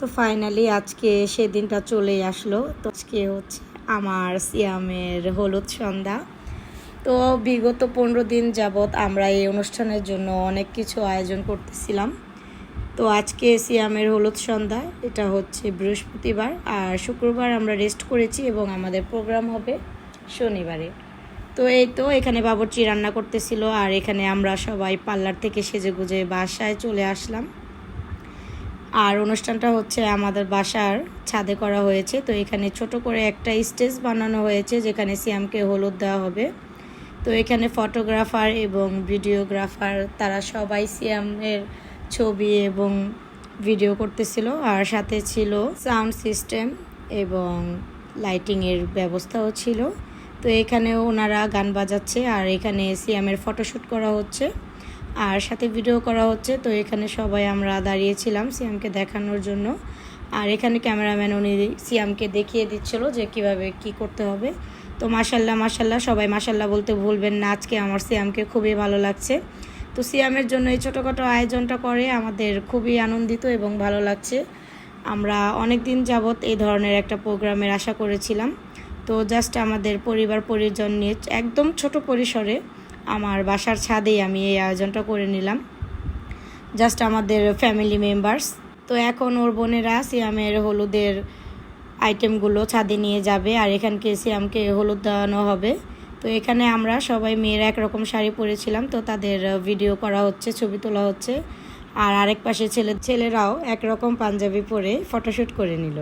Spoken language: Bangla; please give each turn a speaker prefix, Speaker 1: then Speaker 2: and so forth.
Speaker 1: তো ফাইনালি আজকে সেদিনটা চলেই আসলো। তো আজকে হচ্ছে আমার সিয়ামের হলুদ সন্ধ্যা। তো বিগত পনেরো দিন যাবৎ আমরা এই অনুষ্ঠানের জন্য অনেক কিছু আয়োজন করতেছিলাম। তো আজকে সিয়ামের হলুদ সন্ধ্যা, এটা হচ্ছে বৃহস্পতিবার আর শুক্রবার আমরা রেস্ট করেছি এবং আমাদের প্রোগ্রাম হবে শনিবারে। তো এই তো, এখানে বাবরচি রান্না করতেছিল আর এখানে আমরা সবাই পার্লার থেকে সেজে গুজে বাসায় চলে আসলাম। আর অনুষ্ঠানটা হচ্ছে আমাদের বাসার ছাদে করা হয়েছে। তো এখানে ছোট করে একটা স্টেজ বানানো হয়েছে, যেখানে সিয়ামকে হলুদ দেওয়া হবে। তো এখানে ফটোগ্রাফার এবং ভিডিওগ্রাফার, তারা সবাই সিয়ামের ছবি এবং ভিডিও করতেছিল। আর সাথে ছিল সাউন্ড সিস্টেম এবং লাইটিংয়ের ব্যবস্থাও ছিল। তো এখানেও ওনারা গান বাজাচ্ছে আর এখানে সিয়ামের ফটোশ্যুট করা হচ্ছে। আর সাথে ভিডিও করা হচ্ছে, তো এখানে সবাই আমরা দাঁড়িয়েছিলাম সিয়ামকে দেখানোর জন্য। আর এখানে ক্যামেরাম্যান উনি সিয়ামকে দেখিয়ে দিচ্ছিল যে কীভাবে কি করতে হবে। তো মাসাল্লাহ মাসাল্লাহ সবাই মাসাল্লাহ বলতে ভুলবেন না, আজকে আমার সিয়ামকে খুবই ভালো লাগছে। তো সিয়ামের জন্য এই ছোটোখাটো আয়োজনটা করে আমাদের খুবই আনন্দিত এবং ভালো লাগছে। আমরা অনেক দিন যাবৎ এই ধরনের একটা প্রোগ্রামের আশা করেছিলাম। তো জাস্ট আমাদের পরিবার পরিজন নিয়ে, একদম ছোট পরিসরে আমার বাসার ছাদেই আমি এই আয়োজনটা করে নিলাম। জাস্ট আমাদের ফ্যামিলি মেম্বার্স তো এখন ওর বোনেরা সিয়ামের হলুদের আইটেমগুলো ছাদে নিয়ে যাবে আর এখানকে সিয়ামকে হলুদ দেওয়ানো হবে। তো এখানে আমরা সবাই মেয়েরা একরকম শাড়ি পরেছিলাম, তো তাদের ভিডিও করা হচ্ছে, ছবি তোলা হচ্ছে। আর আরেক পাশে ছেলে ছেলেরাও একরকম পাঞ্জাবি পরে ফটোশ্যুট করে নিল।